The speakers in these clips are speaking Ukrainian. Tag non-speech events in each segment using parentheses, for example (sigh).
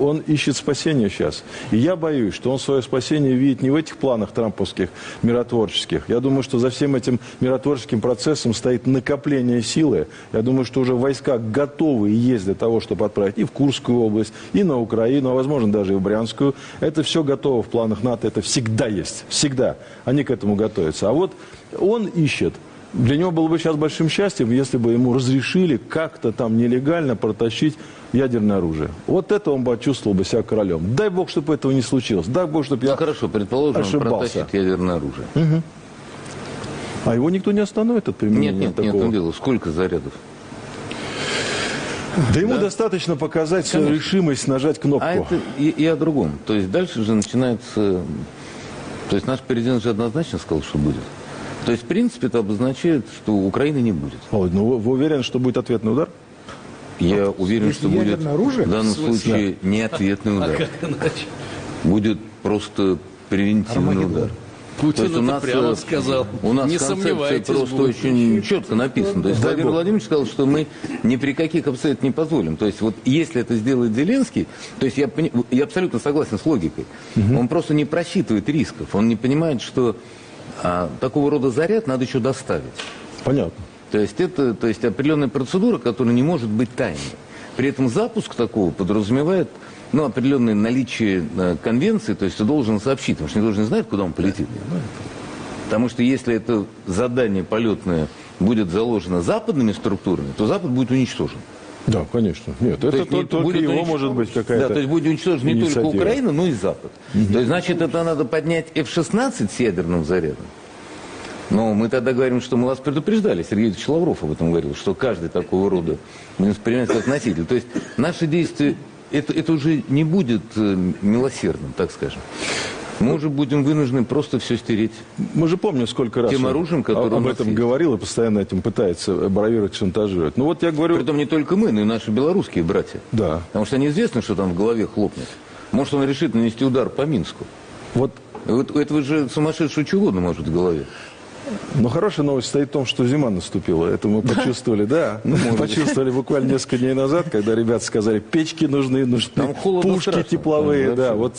он ищет спасения сейчас. И я боюсь, что он свое спасение видит не в этих планах трамповских, миротворческих. Я думаю, что за всем этим миротворческим процессом стоит накопление силы. Я думаю, что уже войска готовы и есть для того, чтобы отправить и в Курскую область, и на Украину, а возможно даже и в Брянскую. Это все готово в планах НАТО, это всегда есть, всегда. Они к этому готовятся. А вот он ищет для него было бы сейчас большим счастьем, если бы ему разрешили как-то там нелегально протащить ядерное оружие. Вот это он бы почувствовал бы себя королем. Дай бог, чтобы этого не случилось. Дай бог, чтобы я Ну, хорошо, предположим, он ошибался. протащит ядерное оружие. А его никто не остановит от применения Нет, нет, нет, такого. ну дело, сколько зарядов? Да ему достаточно показать свою решимость нажать кнопку. А это и, и о другом. То есть дальше же начинается... То есть наш президент же однозначно сказал, что будет. То есть, в принципе, это обозначает, что Украины не будет. Володь, ну вы, вы уверены, что будет ответный удар? Я уверен, если что будет оружие, в данном в смысле? случае не ответный удар. Будет просто превентивный удар. Путин То есть у это нас, прямо э, сказал. У нас Не концепция сомневайтесь, просто будет. очень четко написана. То есть Дай Владимир бог. Владимирович сказал, что мы ни при каких обстоятельствах не позволим. То есть вот если это сделает Зеленский, то есть я, я абсолютно согласен с логикой. Он просто не просчитывает рисков. Он не понимает, что а, такого рода заряд надо еще доставить. Понятно. То есть это то есть определенная процедура, которая не может быть тайной. При этом запуск такого подразумевает ну, определенное наличие э, конвенции, то есть ты должен сообщить, потому что не должен знать, куда он полетит. Потому что если это задание полетное будет заложено западными структурами, то Запад будет уничтожен. Да, конечно. Нет, это То есть то- не- только будет его может быть какая-то Да, то есть будет уничтожен не только. Украина, но и Запад. То есть, значит, это надо поднять F-16 с ядерным зарядом. Но мы тогда говорим, что мы вас предупреждали, Сергей Ильич Лавров об этом говорил, что каждый такого рода как носитель. То есть наши действия, это, это уже не будет э, милосердным, так скажем. Мы уже будем вынуждены просто все стереть. Мы же помним, сколько раз Тем оружием, которое об этом есть. говорил и постоянно этим пытается бравировать, шантажировать. Ну вот я говорю, Притом не только мы, но и наши белорусские братья. да, Потому что неизвестно, что там в голове хлопнет. Может, он решит нанести удар по Минску. вот Вот этого же сумасшедшего чего угодно может в голове. Но хорошая новость стоит в том, что зима наступила. Это мы почувствовали, да. Ну, (laughs) почувствовали буквально несколько дней назад, когда ребята сказали, печки нужны, нужны Там холодно пушки страшно. тепловые. Там Да, вообще. вот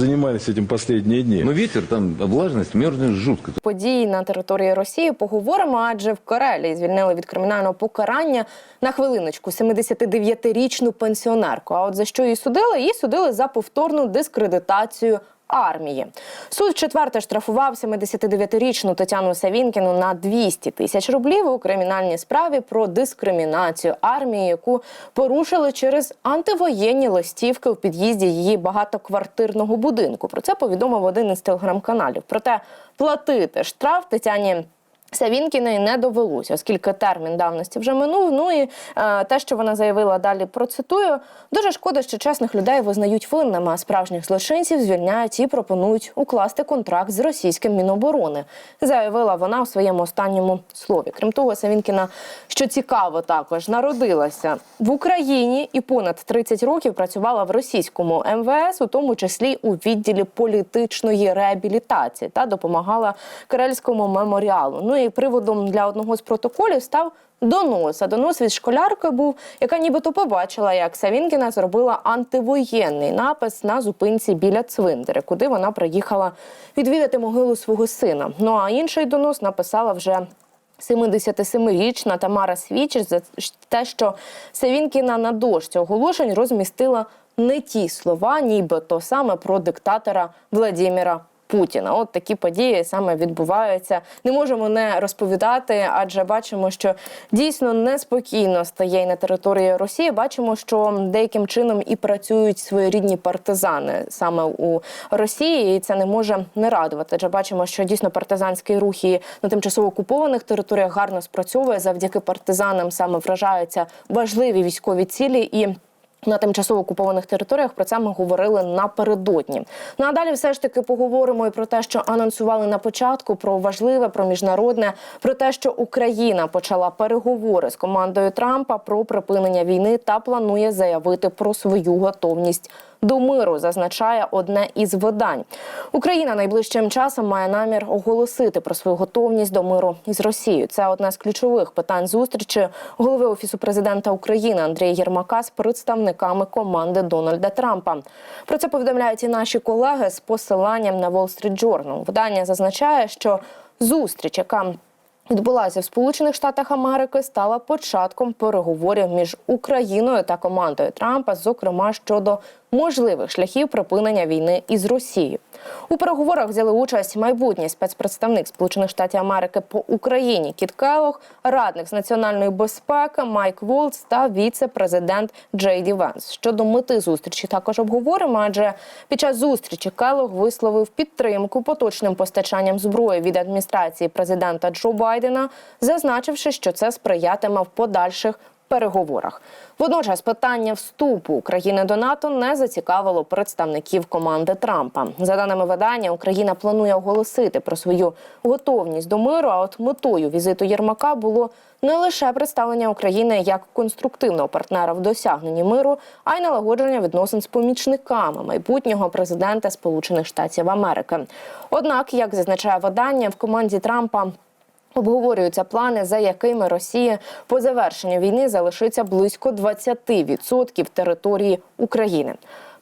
занимались этим последние дни. Но ветер, там влажность, мерзнет жутко. події на території Росії поговоримо, адже в Карелії звільнили від кримінального покарання на хвилиночку 79-річну пенсіонерку. А от за що її судили? Її судили за повторну дискредитацію. Армії суд четверте штрафував 79-річну Тетяну Савінкіну на 200 тисяч рублів у кримінальній справі про дискримінацію армії, яку порушили через антивоєнні листівки в під'їзді її багатоквартирного будинку. Про це повідомив один із телеграм-каналів. Проте платити штраф Тетяні. Савінкіної не довелося, оскільки термін давності вже минув. Ну і е, те, що вона заявила далі, процитую: дуже шкода, що чесних людей визнають винними, а справжніх злочинців звільняють і пропонують укласти контракт з російським міноборони. Заявила вона у своєму останньому слові. Крім того, Савінкіна, що цікаво, також народилася в Україні і понад 30 років працювала в російському МВС, у тому числі у відділі політичної реабілітації та допомагала Карельському меморіалу. Ну і приводом для одного з протоколів став. Донос. А донос від школярки був, яка нібито побачила, як Савінкіна зробила антивоєнний напис на зупинці біля цвинтаря, куди вона приїхала відвідати могилу свого сина. Ну а інший донос написала вже 77-річна Тамара Свічер за те, що Савінкіна на дошці оголошень розмістила не ті слова, нібито саме про диктатора Владимира Путіна. От такі події саме відбуваються. Не можемо не розповідати, адже бачимо, що дійсно неспокійно стає і на території Росії. Бачимо, що деяким чином і працюють своєрідні партизани саме у Росії, і це не може не радувати. Адже бачимо, що дійсно партизанський рух і на тимчасово окупованих територіях гарно спрацьовує. Завдяки партизанам саме вражаються важливі військові цілі і. На тимчасово окупованих територіях про це ми говорили напередодні. Ну а далі все ж таки поговоримо і про те, що анонсували на початку, про важливе, про міжнародне, про те, що Україна почала переговори з командою Трампа про припинення війни та планує заявити про свою готовність до миру, зазначає одне із видань. Україна найближчим часом має намір оголосити про свою готовність до миру із Росією. Це одне з ключових питань зустрічі голови офісу президента України Андрія Єрмака з представниками команди Дональда Трампа. Про це повідомляють і наші колеги з посиланням на Wall Street Journal. Видання зазначає, що зустріч, яка відбулася в Сполучених Штатах Америки, стала початком переговорів між Україною та командою Трампа, зокрема щодо можливих шляхів припинення війни із Росією. У переговорах взяли участь майбутній спецпредставник Сполучених Штатів Америки по Україні Кіт Келлог, радник з національної безпеки Майк Волц та віце-президент Джей Ді Венс. Щодо мети зустрічі також обговоримо, адже під час зустрічі Келлог висловив підтримку поточним постачанням зброї від адміністрації президента Джо Байдена, зазначивши, що це сприятиме в подальших переговорах. Водночас питання вступу України до НАТО не зацікавило представників команди Трампа. За даними видання, Україна планує оголосити про свою готовність до миру. А от метою візиту Єрмака було не лише представлення України як конструктивного партнера в досягненні миру, а й налагодження відносин з помічниками майбутнього президента Сполучених Штатів Америки. Однак, як зазначає видання, в команді Трампа Обговорюються плани, за якими Росія по завершенню війни залишиться близько 20% території України.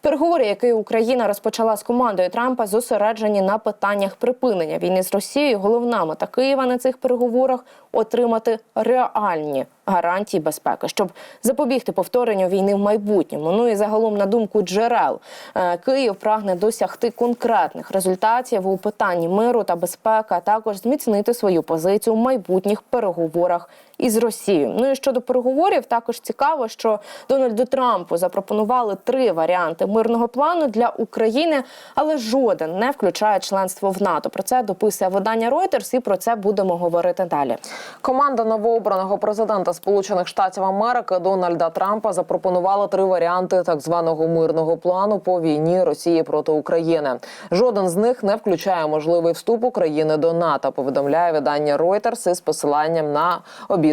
Переговори, які Україна розпочала з командою Трампа, зосереджені на питаннях припинення війни з Росією. Головна мета Києва на цих переговорах отримати реальні гарантії безпеки, щоб запобігти повторенню війни в майбутньому. Ну і загалом, на думку джерел, е, Київ прагне досягти конкретних результатів у питанні миру та безпеки, а також зміцнити свою позицію в майбутніх переговорах із Росією. Ну і щодо переговорів, також цікаво, що Дональду Трампу запропонували три варіанти мирного плану для України, але жоден не включає членство в НАТО. Про це дописує видання Reuters, і про це будемо говорити далі. Команда новообраного президента Сполучених Штатів Америки Дональда Трампа запропонувала три варіанти так званого мирного плану по війні Росії проти України. Жоден з них не включає можливий вступ України до НАТО. Повідомляє видання Reuters із посиланням на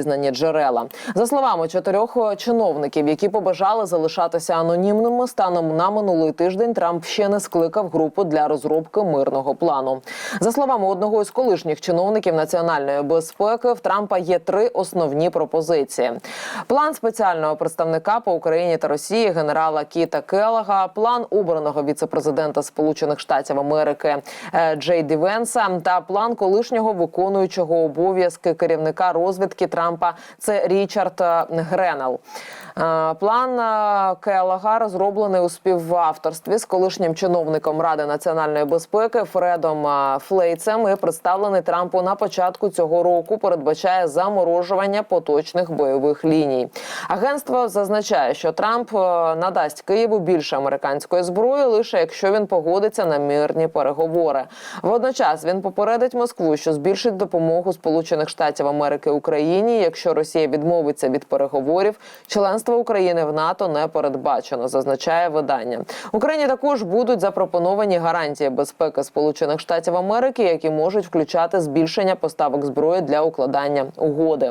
обізнані джерела. За словами чотирьох чиновників, які побажали залишатися анонімними, станом на минулий тиждень Трамп ще не скликав групу для розробки мирного плану. За словами одного із колишніх чиновників національної безпеки, в Трампа є три основні пропозиції: план спеціального представника по Україні та Росії генерала Кіта Келлага, план обраного віцепрезидента Сполучених Штатів Америки е, Джей Ді Венса та план колишнього виконуючого обов'язки керівника розвідки Трампа. Це Річард е, Гренел. Е, План е, Келлага розроблений у співавторстві з колишнім чиновником Ради національної безпеки Фредом Флейцем і представлений Трампу на початку цього року. Передбачає заморожування поточних бойових ліній. Агентство зазначає, що Трамп надасть Києву більше американської зброї, лише якщо він погодиться на мирні переговори. Водночас він попередить Москву, що збільшить допомогу Сполучених Штатів Америки Україні, якщо Росія відмовиться від переговорів. Членство України в НАТО не передбачено, зазначає видання. Україні також будуть запропоновані гарантії безпеки Сполучених Штатів Америки, які можуть включати збільшення поставок зброї для укладання угоди.